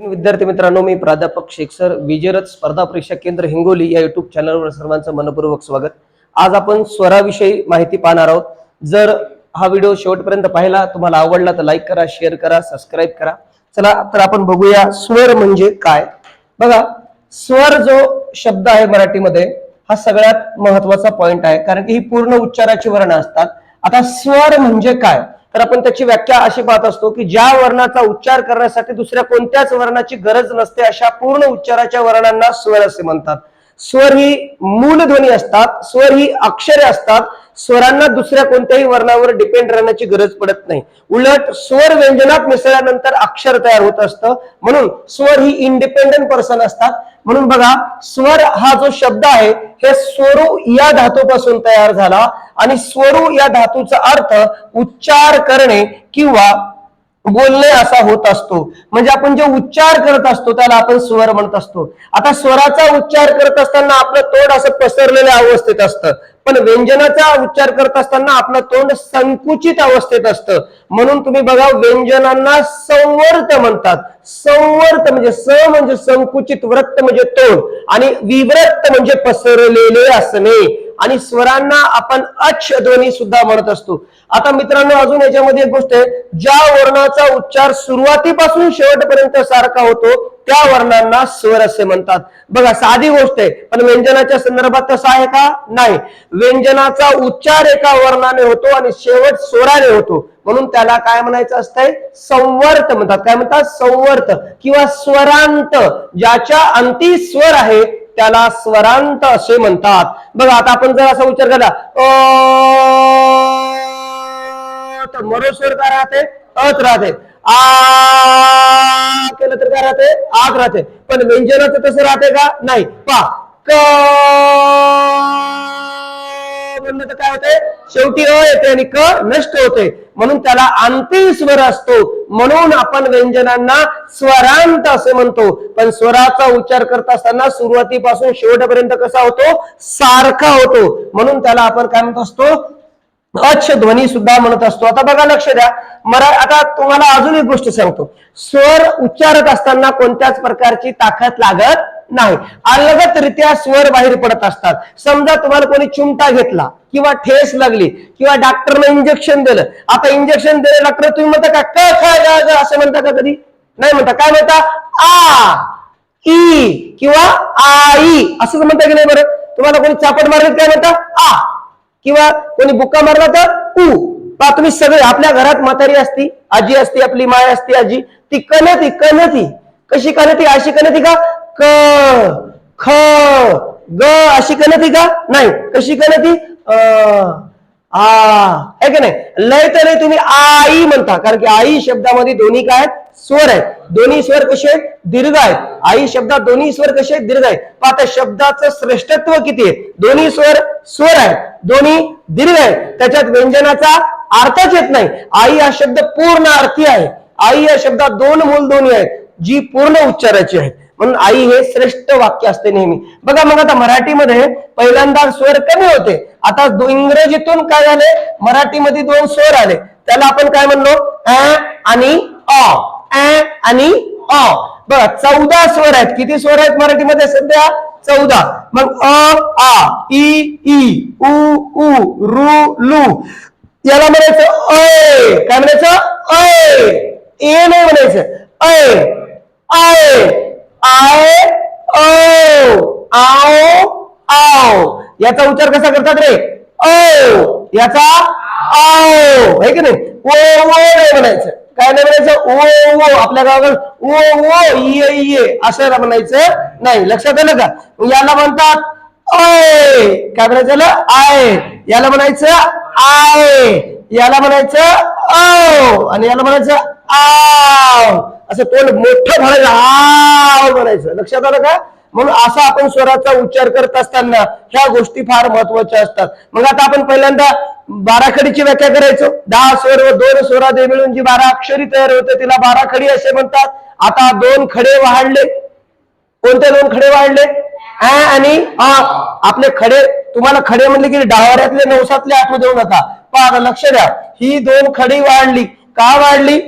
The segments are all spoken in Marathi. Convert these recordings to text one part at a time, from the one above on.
विद्यार्थी मित्रांनो मी प्राध्यापक शेख सर विजयरथ स्पर्धा परीक्षा केंद्र हिंगोली या युट्यूब चॅनलवर सर्वांचं मनपूर्वक स्वागत. आज आपण स्वराविषयी माहिती पाहणार आहोत. जर हा व्हिडिओ शेवटपर्यंत पाहिला तुम्हाला आवडला तर लाईक करा शेअर करा सबस्क्राईब करा. चला तर आपण बघूया स्वर म्हणजे काय. बघा स्वर जो शब्द आहे मराठीमध्ये हा सगळ्यात महत्त्वाचा पॉइंट आहे कारण की ही पूर्ण उच्चाराची वर्ण असतात. आता स्वर म्हणजे काय? तर आपण त्याची व्याख्या अशी पाहत असतो की ज्या वर्णाचा उच्चार करण्यासाठी दुसऱ्या कोणत्याच वर्णाची गरज नसते अशा पूर्ण उच्चाराच्या वर्णांना स्वर असे म्हणतात. स्वर ही मूल ध्वनी असतात स्वर ही अक्षरे असतात. स्वरांना दुसऱ्या कोणत्याही वर्णावर डिपेंड राहण्याची गरज पडत नाही. उलट स्वर व्यंजनात मिसळल्यानंतर अक्षर तयार होत असतं. म्हणून स्वर ही इंडिपेंडंट पर्सन असतात. म्हणून बघा स्वर हा जो शब्द आहे हे स्वरू या धातूपासून तयार झाला आणि स्वरू या धातूचा अर्थ उच्चार करणे किंवा बोलणे असा होत असतो. म्हणजे आपण जे उच्चार करत असतो त्याला आपण स्वर म्हणत असतो. आता स्वराचा उच्चार करत असताना आपलं तोंड असं पसरलेल्या अवस्थेत असतं. पण व्यंजनाचा उच्चार करत असताना आपलं तोंड संकुचित अवस्थेत असतं. म्हणून तुम्ही बघा व्यंजनांना संवर्त म्हणतात. संवर्त म्हणजे स म्हणजे संकुचित व्रत म्हणजे तोंड. आणि विव्रत म्हणजे पसरलेले असणे. आणि स्वरांना आपण अच्छ ध्वनी सुद्धा म्हणत असतो. आता मित्रांनो अजून याच्यामध्ये एक गोष्ट आहे. ज्या वर्णाचा उच्चार सुरुवातीपासून शेवटपर्यंत सारखा होतो त्या वर्णांना स्वर असे म्हणतात. बघा साधी गोष्ट आहे पण व्यंजनाच्या संदर्भात तसा आहे का? नाही. व्यंजनाचा उच्चार एका वर्णाने होतो आणि शेवट स्वराने होतो. म्हणून त्याला काय म्हणायचं असतंय संवर्त म्हणतात. काय म्हणतात? संवर्त किंवा स्वरांत ज्याच्या अंती स्वर आहे त्याला स्वरांत असे म्हणतात. बघा आता आपण जर असा उच्चार केला अ, तर मरो काय राहते? अत राहते. आ केलं तर काय राहते? आत राहते. पण व्यंजनाचं तसं राहते का? नाही. पा क म्हणलं तर काय होते शेवटी अ येते आणि क नष्ट होते म्हणून त्याला अंतिम स्वर असतो. म्हणून आपण व्यंजनांना स्वरांत असे म्हणतो. पण स्वराचा उच्चार करत असताना सुरुवातीपासून शेवटपर्यंत कसा होतो? सारखा होतो. म्हणून त्याला आपण काय म्हणत असतो? अच्छ ध्वनी सुद्धा म्हणत असतो. आता बघा लक्ष द्या. मरा आता तुम्हाला अजून एक गोष्ट सांगतो. स्वर उच्चारत असताना कोणत्याच प्रकारची ताकद लागत नाही. अलगतरित्या स्वर बाहेर पडत असतात. समजा तुम्हाला कोणी चिमटा घेतला किंवा ठेस लागली किंवा डॉक्टरने इंजेक्शन दिलं. आता इंजेक्शन दिलं डॉक्टर तुम्ही म्हणता का क ख ग असं म्हणता का कधी? नाही म्हणता. काय म्हणता? आ ई किंवा आई. असं म्हणता की नाही बरं? तुम्हाला कोणी चापट मारले काय म्हणता? आ. किंवा कोणी बुक्का मारला तर उ. पा तुम्ही सगळे आपल्या घरात म्हातारी असती आजी असती आपली माय असती आजी. ती कनती कनती कशी कनती अशी कनती का? क ख ग. अशी गणती का? नाही. कशी गणती अ आ. आहे का नाही? लय तर लय तुम्ही आई म्हणता. कारण की आई शब्दामध्ये दोन्ही काय आहेत? स्वर आहेत. दोन्ही स्वर कसे आहेत? दीर्घ आहेत. आई शब्दात दोन्ही स्वर कसे आहेत? दीर्घ आहेत. पण आता शब्दाचं श्रेष्ठत्व किती आहे? दोन्ही स्वर स्वर आहेत. दोन्ही दीर्घ आहेत. त्याच्यात व्यंजनाचा अर्थच येत नाही. आई हा शब्द पूर्ण अर्थी आहे. आई या शब्दात दोन मूल दोन्ही आहेत जी पूर्ण उच्चाराची आहेत. म्हणून आई हे श्रेष्ठ वाक्य असते नेहमी. बघा मग आता मराठीमध्ये पहिल्यांदा स्वर कमी होते. आता इंग्रजीतून काय झाले? मराठीमध्ये दोन स्वर आले. त्याला आपण काय म्हणलो? अ आणि अ. आणि अ. बघा चौदा स्वर आहेत. किती स्वर आहेत मराठीमध्ये सध्या? चौदा. मग अ आ इ ई उ उ रु लू. याला म्हणायचं अय काय म्हणायचं? अय ए. नाही म्हणायचं. अय आय आय ओ आओ आओ याचा उच्चार कसा करतात रे? ओ. याचा आओ आहे की नाही? ओ ओ नाही म्हणायचं. काय नाही म्हणायचं? ओ ओ. आपल्या गावात ओ ओ ये ये. असं म्हणायचं नाही. लक्षात आलं का? याला म्हणतात अय काय म्हणायचं आय. याला म्हणायचं आय. याला म्हणायचं औ आणि याला म्हणायचं आव. असं तोंड मोठं म्हणायचं हा म्हणायचं. लक्षात आलं का? म्हणून असा आपण स्वराचा उच्चार करत असताना ह्या गोष्टी फार महत्त्वाच्या असतात. मग आता आपण पहिल्यांदा बाराखडीची व्याख्या करायचो. दहा स्वर व दोन स्वरादे मिळून जी बारा अक्षरी तयार होते तिला बाराखडी असे म्हणतात. आता दोन खडे वाढले. कोणते दोन खडे वाढले? आणि आपले खडे तुम्हाला खडे म्हणले की डावाऱ्यातले नवसातले आठवू देऊ नका. पण आता लक्ष द्या. ही दोन खडी वाढली. का वाढली?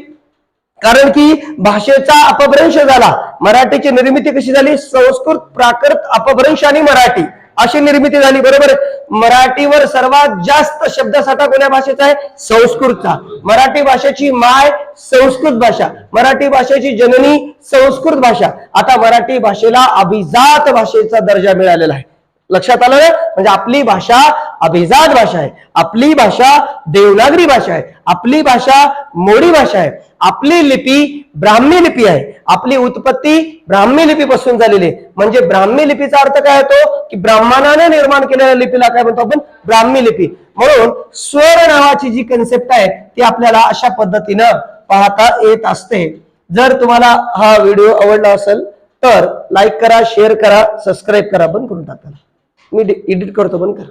कारण की भाषेचा अपभ्रंश झाला. मराठीची निर्मिती कशी झाली? संस्कृत प्राकृत अपभ्रंश आणि मराठी अशी निर्मिती झाली बरोबर? मराठीवर सर्वात जास्त शब्दसाठा कोण्या भाषेचा आहे? संस्कृतचा. मराठी भाषेची माय संस्कृत भाषा. मराठी भाषेची जननी संस्कृत भाषा. आता मराठी भाषेला अभिजात भाषेचा दर्जा मिळालेला आहे. लक्षात आलं ना? म्हणजे आपली भाषा अभिजात भाषा आहे. आपली भाषा देवनागरी भाषा आहे. आपली भाषा मोडी भाषा आहे. आपली लिपी ब्राह्मी लिपी आहे. आपली उत्पत्ती ब्राह्मी लिपीपासून झालेली आहे. म्हणजे ब्राह्मी लिपीचा अर्थ काय होतो? की ब्राह्मणाने निर्माण केलेल्या लिपीला काय म्हणतो आपण? ब्राह्मी लिपी. म्हणून स्वर नावाची जी कन्सेप्ट आहे ती आपल्याला अशा पद्धतीनं पाहता येत असते. जर तुम्हाला हा व्हिडिओ आवडला असेल तर लाईक करा शेअर करा सबस्क्राईब करा. बंद करून टाका. मी एडिट करतो बंद करा.